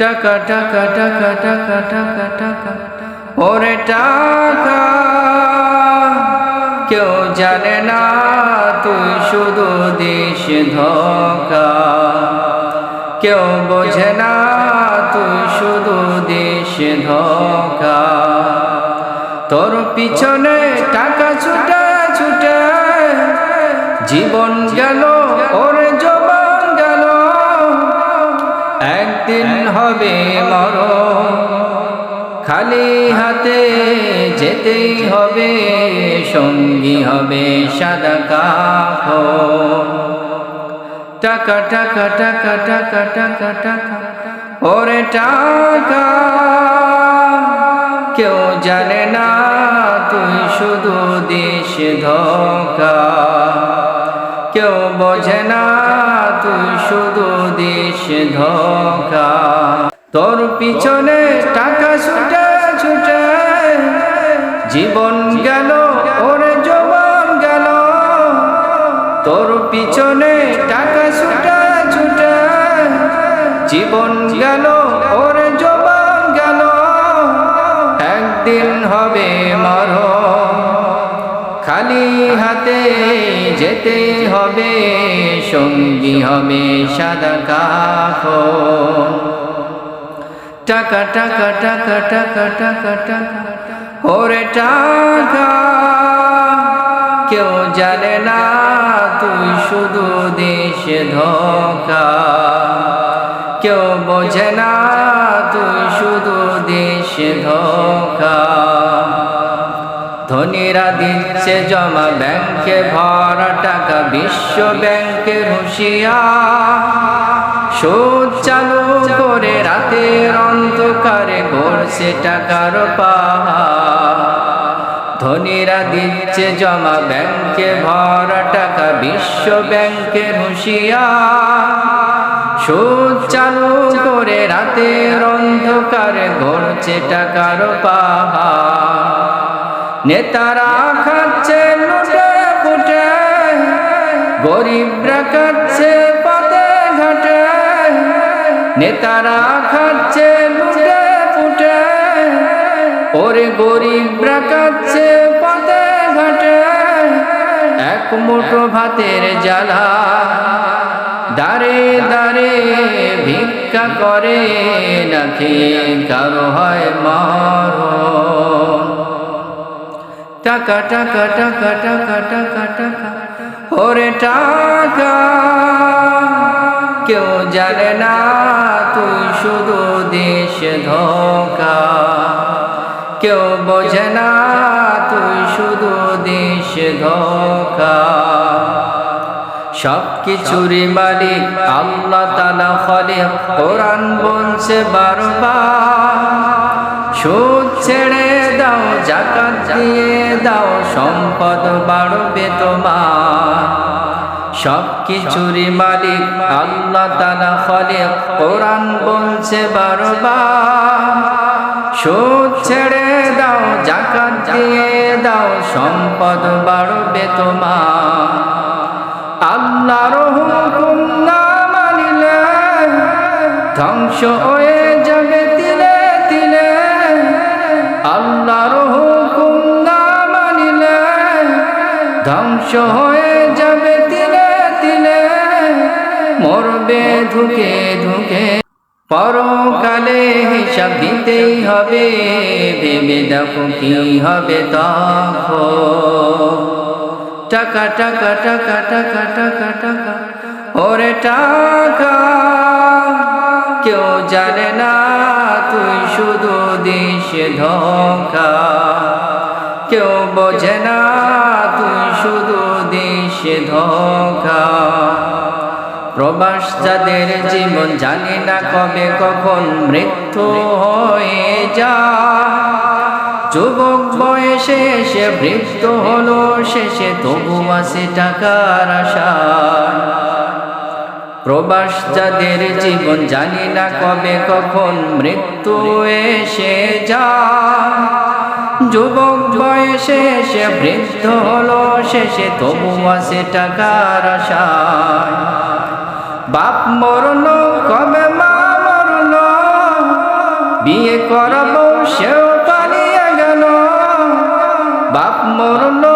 টাকা টাকা টাকা টাকা টাকা টাকা। ওরে টাকা, কেউ জানে না, তুই শুধু দিস ধোকা। কেউ বোঝে না, তুই শুধু দিস ধোকা। তোর পিছনে টাকা ছুটে ছুটে, জীবন গেল ওর জবান হবে মর খালি হাতে যেতেই হবে, সঙ্গী হবে সাদা কাফ টাকা টাকা টাকা টাকা টাকা টাকা, ওরে টাকা। কেউ জানে না তুই শুধু দিস ধোকা। দিস ধোকা। তোর পিছনে টাকা ছুটে ছুটে, জীবন গেল, ওরে জবান গেল। তোর পিছনে টাকা ছুটে ছুটে, জীবন গেল হাতে যেতে হবে, সঙ্গী হবে সাদা কাফ টাকা টাকা টাকা টাকা টাকা টাকা, ওরে টাকা, কেউ জানে না তুই শুধু দেশ ধোকা। কেউ বোঝে না তুই শুধু দেশ ধোকা। ধনীরা দিচ্ছে জমা ব্যাংকে ভরা, টাকা বিশ্ব ব্যাংকের হুঁশিয়া সুদ চালু করে রাতের অন্ধকারে গড়ছে টাকার পাহাড়। ধনীরা দিচ্ছে জমা ব্যাংকে ভরা, টাকা বিশ্ব ব্যাংকের হুঁশিয়া সুদ চালু করে রাতের অন্ধকারে গড়ছে টাকার পাহাড়। নেতারা খাচ্ছে, লুটে ফুটে গরিবরা খাচ্ছে পথে ঘাটে। নেতারা খাচ্ছে, লুটে ফুটে ওরে গরিবরা খাচ্ছে পথে ঘাটে। এক মুঠো ভাতের জ্বালা দারে দারে ভিক্ষা করে, নাকি কারও হয় মরণ? টাকা টাকা টাকা টাকা টাকা টাকা। ওরে টাকা, কেউ জানে না তুই শুধু দেশ ধোকা। কেউ বোঝে না তুই শুধু দেশ ধোকা। সব কিছুরই মালিক আল্লাহ তালা ফলে কোরআন বলছে বারবার। সুদ ছেড়ে দাও, জাকাত দিয়ে দাও, সম্পদ বাড়বে তোমার। সব কিছুরই মালিক আল্লাহ তালা ফলে কোরআন বলছে বারবার, সুদ ছেড়ে দাও, জাকাত দিয়ে দাও, সম্পদ বাড়বে তোমার। আল্লাহর হুকুম না মানিলে ধ্বংস হয়ে আল্লাহর হুকুম না মানিলে ধ্বংস হয়ে যাবে তিলে তিলে, মরবে ধুকে ধুকে। পরকালে হিসাব দিতেই হবে, ভেবে দেখো কি হবে তখন। টাকা টাকা টাকা টাকা টাকা টাকা, ওরে টাকা, কেউ জানে না। শুধু দিস ধোকা। কেউ বোঝে না তুই শুধু দিস ধোকা। প্রবাস যাদের জীবন জানি না কবে কখন মৃত্যু হয়ে যা যুবক বয়সে এসে বৃদ্ধ হলো, শেষে তবু আসে টাকার আশা প্রবাস যাদের জীবন জানি না কবে কখন মৃত্যু এসে যা যুবক বয়সে এসে বৃদ্ধ হলো, শেষে তবু আসে টাকার আশায়। বাপ মরল, কবে মা মরল? বিয়ে করব, সেও পালিয়ে গেল। বাপ মরল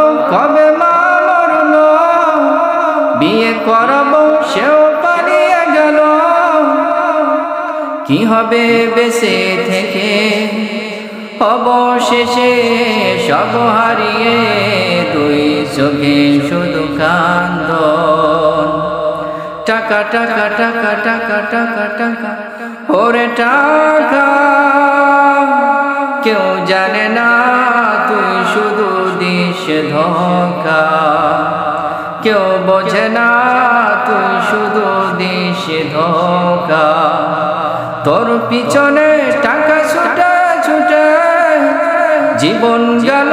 কি হবে বেঁচে থেকে? অবশেষে সব হারিয়ে তুই চোখে শুধু কান্দ টাকা টাকা টাকা টাকা টাকা টাকা, ওরে টাকা। কেউ জানে না তুই শুধু দিস ধোকা। কেউ বোঝে না তুই শুধু দিস ধোকা। তোর পিছনে টাকা ছুটে ছুটে জীবন গেল,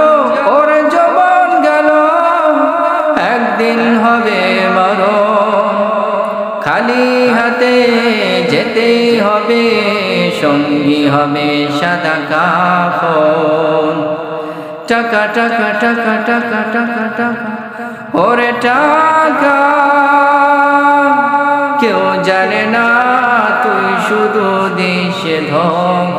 ওর জীবন গেল, একদিন হবে মরো খালি হাতে যেতে হবে, সঙ্গী হবে সাদা কাফন। টাকা টাকা টাকা টাকা টাকা টাকা, ওরে টাকা, কেউ জানে না তুই শুধু দেশে ধর